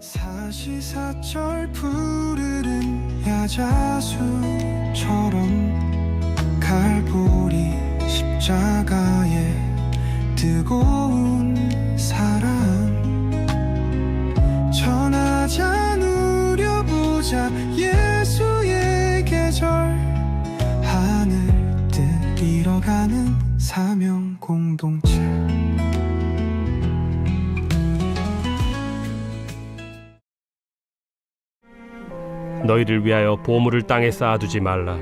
사시사철 푸르른 야자수처럼 갈보리 십자가에 뜨거운 사랑. 전하자 누려보자 예수의 계절. 하늘 뜻 잃어가는 사명 공동체 너희를 위하여 보물을 땅에 쌓아두지 말라.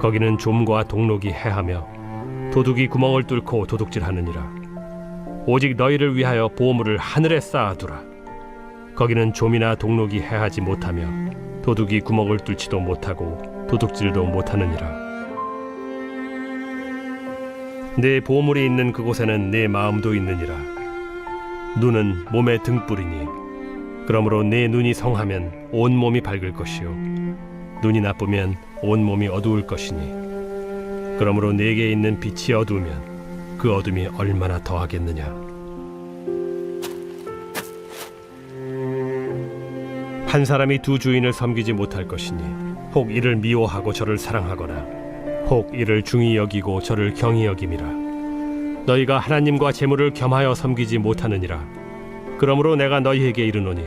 거기는 좀과 동록이 해하며 도둑이 구멍을 뚫고 도둑질하느니라. 오직 너희를 위하여 보물을 하늘에 쌓아두라. 거기는 좀이나 동록이 해하지 못하며 도둑이 구멍을 뚫지도 못하고 도둑질도 못하느니라. 내 보물이 있는 그곳에는 내 마음도 있느니라. 눈은 몸의 등불이니 그러므로 내 눈이 성하면 온 몸이 밝을 것이요. 눈이 나쁘면 온 몸이 어두울 것이니. 그러므로 내게 있는 빛이 어두우면 그 어둠이 얼마나 더하겠느냐. 한 사람이 두 주인을 섬기지 못할 것이니 혹 이를 미워하고 저를 사랑하거나 혹 이를 중히 여기고 저를 경히 여김이라. 너희가 하나님과 재물을 겸하여 섬기지 못하느니라. 그러므로 내가 너희에게 이르노니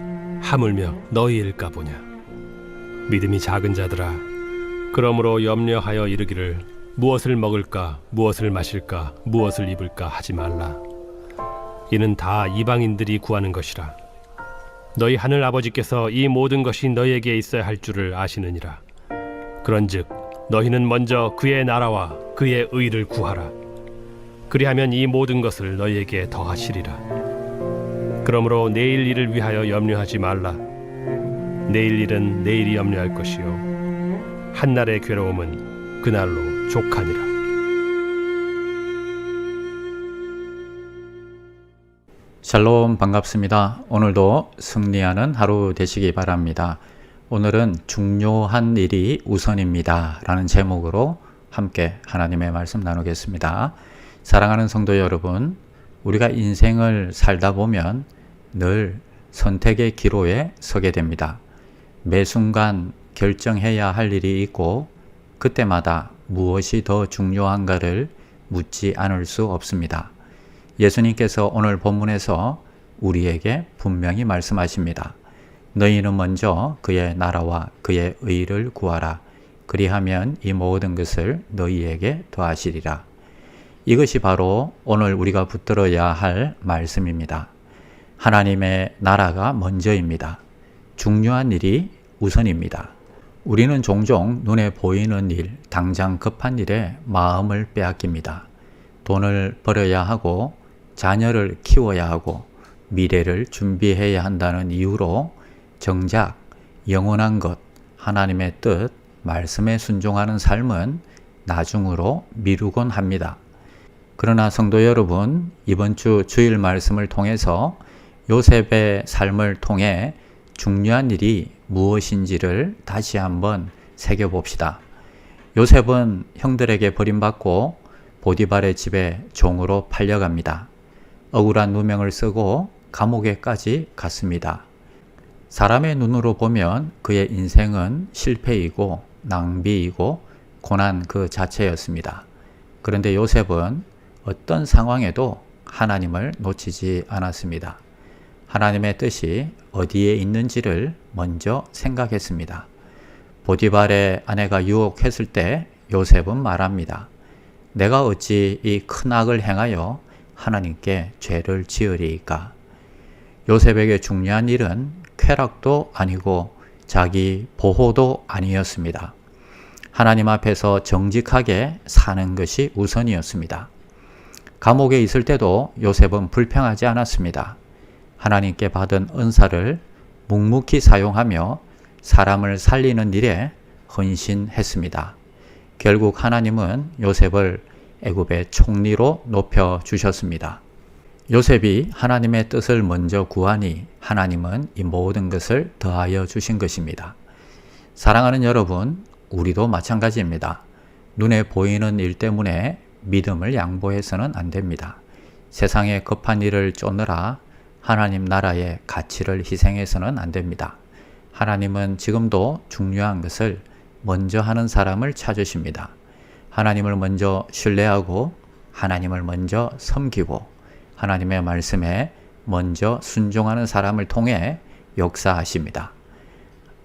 하물며 너희일까 보냐? 믿음이 작은 자들아 그러므로 염려하여 이르기를 무엇을 먹을까 무엇을 마실까 무엇을 입을까 하지 말라. 이는 다 이방인들이 구하는 것이라. 너희 하늘 아버지께서 이 모든 것이 너희에게 있어야 할 줄을 아시느니라. 그런즉 너희는 먼저 그의 나라와 그의 의를 구하라. 그리하면 이 모든 것을 너희에게 더하시리라 그러므로 내일 일을 위하여 염려하지 말라. 내일 일은 내일이 염려할 것이요 한날의 괴로움은 그날로 족하니라. 샬롬 반갑습니다. 오늘도 승리하는 하루 되시기 바랍니다. 오늘은 중요한 일이 우선입니다. 라는 제목으로 함께 하나님의 말씀 나누겠습니다. 사랑하는 성도 여러분, 우리가 인생을 살다 보면 늘 선택의 기로에 서게 됩니다. 매 순간 결정해야 할 일이 있고 그때마다 무엇이 더 중요한가를 묻지 않을 수 없습니다. 예수님께서 오늘 본문에서 우리에게 분명히 말씀하십니다. 너희는 먼저 그의 나라와 그의 의를 구하라. 그리하면 이 모든 것을 너희에게 더하시리라. 이것이 바로 오늘 우리가 붙들어야 할 말씀입니다. 하나님의 나라가 먼저입니다. 중요한 일이 우선입니다. 우리는 종종 눈에 보이는 일, 당장 급한 일에 마음을 빼앗깁니다. 돈을 벌어야 하고 자녀를 키워야 하고 미래를 준비해야 한다는 이유로 정작 영원한 것, 하나님의 뜻, 말씀에 순종하는 삶은 나중으로 미루곤 합니다. 그러나 성도 여러분, 이번 주 주일 말씀을 통해서 요셉의 삶을 통해 중요한 일이 무엇인지를 다시 한번 새겨봅시다. 요셉은 형들에게 버림받고 보디발의 집에 종으로 팔려갑니다. 억울한 누명을 쓰고 감옥에까지 갔습니다. 사람의 눈으로 보면 그의 인생은 실패이고 낭비이고 고난 그 자체였습니다. 그런데 요셉은 어떤 상황에도 하나님을 놓치지 않았습니다. 하나님의 뜻이 어디에 있는지를 먼저 생각했습니다. 보디발의 아내가 유혹했을 때 요셉은 말합니다. 내가 어찌 이 큰 악을 행하여 하나님께 죄를 지으리이까? 요셉에게 중요한 일은 쾌락도 아니고 자기 보호도 아니었습니다. 하나님 앞에서 정직하게 사는 것이 우선이었습니다. 감옥에 있을 때도 요셉은 불평하지 않았습니다. 하나님께 받은 은사를 묵묵히 사용하며 사람을 살리는 일에 헌신했습니다. 결국 하나님은 요셉을 애굽의 총리로 높여 주셨습니다. 요셉이 하나님의 뜻을 먼저 구하니 하나님은 이 모든 것을 더하여 주신 것입니다. 사랑하는 여러분, 우리도 마찬가지입니다. 눈에 보이는 일 때문에 믿음을 양보해서는 안 됩니다. 세상에 급한 일을 쫓느라 하나님 나라의 가치를 희생해서는 안 됩니다. 하나님은 지금도 중요한 것을 먼저 하는 사람을 찾으십니다. 하나님을 먼저 신뢰하고 하나님을 먼저 섬기고 하나님의 말씀에 먼저 순종하는 사람을 통해 역사하십니다.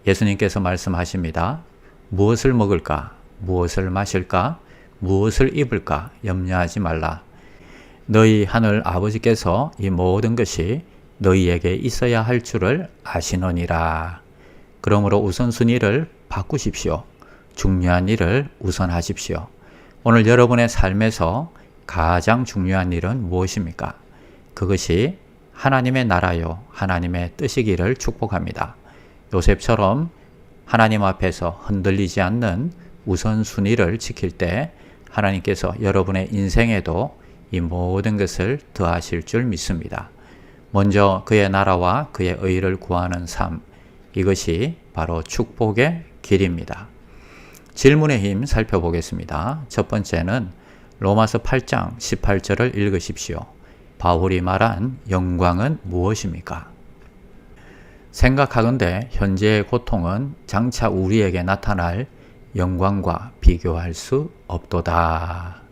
예수님께서 말씀하십니다. 무엇을 먹을까? 무엇을 마실까? 무엇을 입을까? 염려하지 말라. 너희 하늘 아버지께서 이 모든 것이 너희에게 있어야 할 줄을 아시느니라. 그러므로 우선순위를 바꾸십시오. 중요한 일을 우선하십시오. 오늘 여러분의 삶에서 가장 중요한 일은 무엇입니까? 그것이 하나님의 나라요, 하나님의 뜻이기를 축복합니다. 요셉처럼 하나님 앞에서 흔들리지 않는 우선순위를 지킬 때 하나님께서 여러분의 인생에도 이 모든 것을 더하실 줄 믿습니다. 먼저 그의 나라와 그의 의를 구하는 삶, 이것이 바로 축복의 길입니다. 질문의 힘 살펴보겠습니다. 첫 번째는 로마서 8장 18절을 읽으십시오. 바울이 말한 영광은 무엇입니까? 생각하건대 현재의 고통은 장차 우리에게 나타날 영광과 비교할 수 없도다.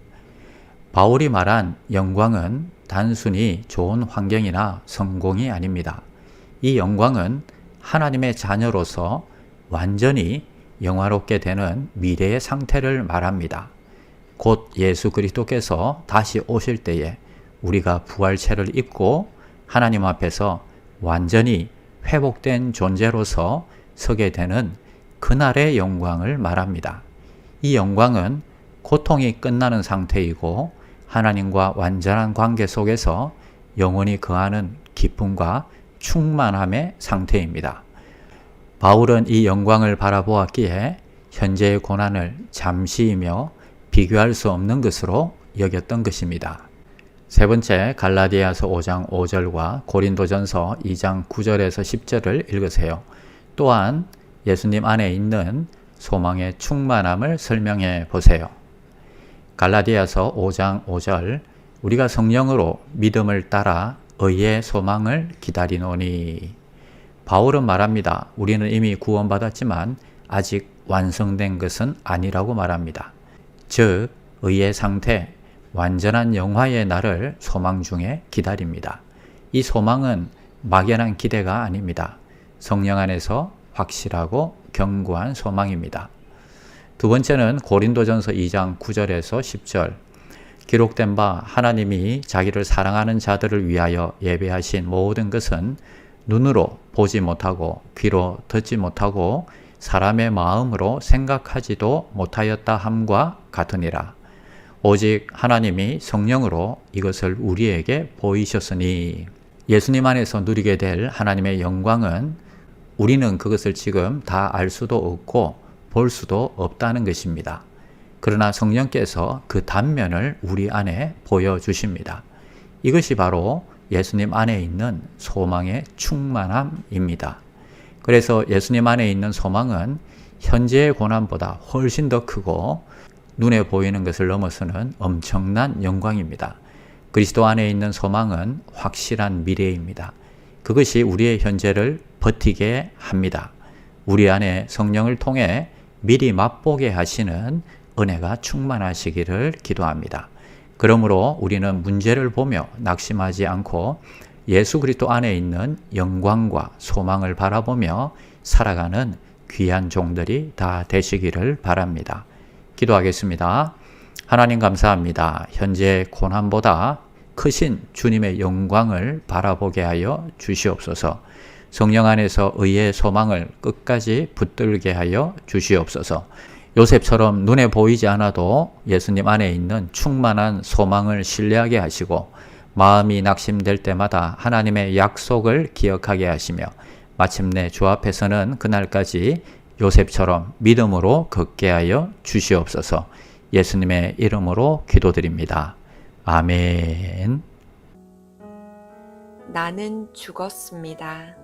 바울이 말한 영광은 단순히 좋은 환경이나 성공이 아닙니다. 이 영광은 하나님의 자녀로서 완전히 영화롭게 되는 미래의 상태를 말합니다. 곧 예수 그리스도께서 다시 오실 때에 우리가 부활체를 입고 하나님 앞에서 완전히 회복된 존재로서 서게 되는 그날의 영광을 말합니다. 이 영광은 고통이 끝나는 상태이고 하나님과 완전한 관계 속에서 영원히 거하는 기쁨과 충만함의 상태입니다. 바울은 이 영광을 바라보았기에 현재의 고난을 잠시이며 비교할 수 없는 것으로 여겼던 것입니다. 세 번째 갈라디아서 5장 5절과 고린도전서 2장 9절에서 10절을 읽으세요. 또한 예수님 안에 있는 소망의 충만함을 설명해 보세요. 갈라디아서 5장 5절 우리가 성령으로 믿음을 따라 의의 소망을 기다리노니 바울은 말합니다. 우리는 이미 구원받았지만 아직 완성된 것은 아니라고 말합니다. 즉 의의 상태, 완전한 영화의 날을 소망 중에 기다립니다. 이 소망은 막연한 기대가 아닙니다. 성령 안에서 확실하고 견고한 소망입니다. 두 번째는 고린도전서 2장 9절에서 10절 기록된 바 하나님이 자기를 사랑하는 자들을 위하여 예배하신 모든 것은 눈으로 보지 못하고 귀로 듣지 못하고 사람의 마음으로 생각하지도 못하였다 함과 같으니라. 오직 하나님이 성령으로 이것을 우리에게 보이셨으니 예수님 안에서 누리게 될 하나님의 영광은 우리는 그것을 지금 다 알 수도 없고 볼 수도 없다는 것입니다. 그러나 성령께서 그 단면을 우리 안에 보여주십니다. 이것이 바로 예수님 안에 있는 소망의 충만함입니다. 그래서 예수님 안에 있는 소망은 현재의 고난보다 훨씬 더 크고 눈에 보이는 것을 넘어서는 엄청난 영광입니다. 그리스도 안에 있는 소망은 확실한 미래입니다. 그것이 우리의 현재를 버티게 합니다. 우리 안에 성령을 통해 미리 맛보게 하시는 은혜가 충만하시기를 기도합니다. 그러므로 우리는 문제를 보며 낙심하지 않고 예수 그리스도 안에 있는 영광과 소망을 바라보며 살아가는 귀한 종들이 다 되시기를 바랍니다. 기도하겠습니다. 하나님 감사합니다. 현재 고난보다 크신 주님의 영광을 바라보게 하여 주시옵소서. 성령 안에서 의의 소망을 끝까지 붙들게 하여 주시옵소서. 요셉처럼 눈에 보이지 않아도 예수님 안에 있는 충만한 소망을 신뢰하게 하시고 마음이 낙심될 때마다 하나님의 약속을 기억하게 하시며 마침내 주 앞에서는 그날까지 요셉처럼 믿음으로 걷게 하여 주시옵소서. 예수님의 이름으로 기도드립니다. 아멘. 나는 죽었습니다.